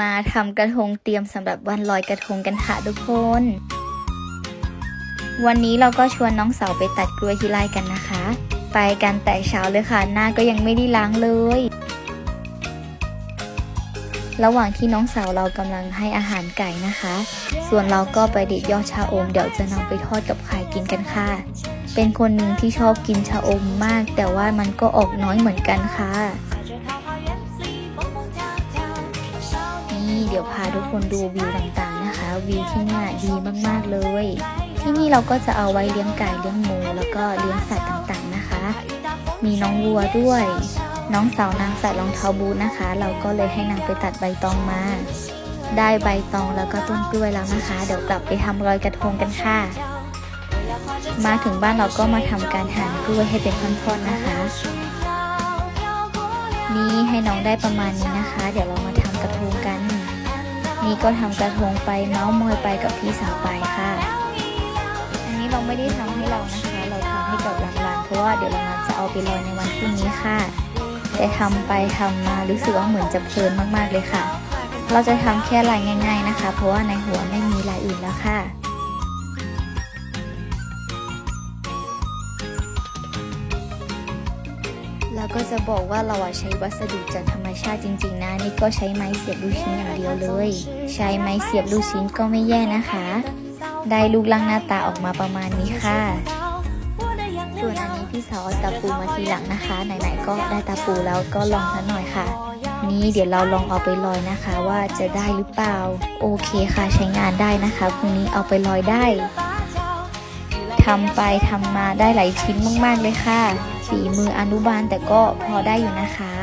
มาทำกระทงเตรียมสำหรับวันลอยกระทงกันค่ะทุกคน วันนี้เราก็ชวนน้องเสาวไปตัดกล้วยที่ไร่กันนะคะ ไปกันแต่เช้าเลยค่ะ หน้าก็ยังไม่ได้ล้างเลย ระหว่างที่น้องสาวเรากำลังให้อาหารไก่นะคะ ส่วนเราก็ไปดิดยอดชาอม เดี๋ยวจะนำไปทอดกับไข่กินกันค่ะ เป็นคนหนึ่งที่ชอบกินชาอมมาก แต่ว่ามันก็ออกน้อยเหมือนกันค่ะ นี่เดี๋ยวพาทุกคนดูวิวต่างๆนะคะ วิวที่นี่ดีมากๆเลย ที่นี่เราก็จะเอาไว้เลี้ยงไก่เลี้ยงหมูแล้วก็เลี้ยงสัตว์ต่างๆนะคะ มีน้องวัวด้วย น้องสาวนางใส่รองเท้าบูทนะคะ เราก็เลยให้นางไปตัดใบตองมา ได้ใบตองแล้วก็ต้นกล้วยแล้วนะคะ เดี๋ยวกลับไปทำรอยกระทงกันค่ะมาถึงบ้านเราก็มาทำการหั่นกล้วยให้เป็นท่อนๆนะคะ นี่ให้น้องได้ประมาณนี้นะคะ เดี๋ยวเรามาทำกระทงกัน นี่ก็ทำกระทงไปเมาส์มอยไปกับพี่สาวไปค่ะ อันนี้เราไม่ได้ทำให้เรานะคะ เราทำให้กับหลานๆเพราะว่าเดี๋ยวเราจะเอาไปลอยในวันพรุ่งนี้ค่ะ แต่ทำไปทำมารู้สึกว่าเหมือนจะเพลินมากๆเลยค่ะ เราจะทำแค่ลายง่าย ๆนะคะ เพราะว่าในหัวไม่มีลายอื่นแล้วค่ะ แล้วก็จะบอกว่าเราอะใช้วัสดุจากธรรมชาติจริงๆนะ นี่ก็ใช้ไม้เสียบลูกชิ้นอย่างเดียวเลย ใช้ไม้เสียบลูกชิ้นก็ไม่แย่นะคะ ได้ลูกลังหน้าตาออกมาประมาณนี้ค่ะ ส่วนอันนี้พี่สาวเอาตาปูมาทีหลังนะคะ ไหนๆก็ได้ตาปูแล้วก็ลองซะหน่อยค่ะ นี่เดี๋ยวเราลองเอาไปลอยนะคะ ว่าจะได้หรือเปล่า โอเคค่ะใช้งานได้นะคะพรุ่งนี้เอาไปลอยได้ทำไปทำมาได้หลายชิ้นมากๆเลยค่ะ ฝีมืออนุบาลแต่ก็พอได้อยู่นะคะ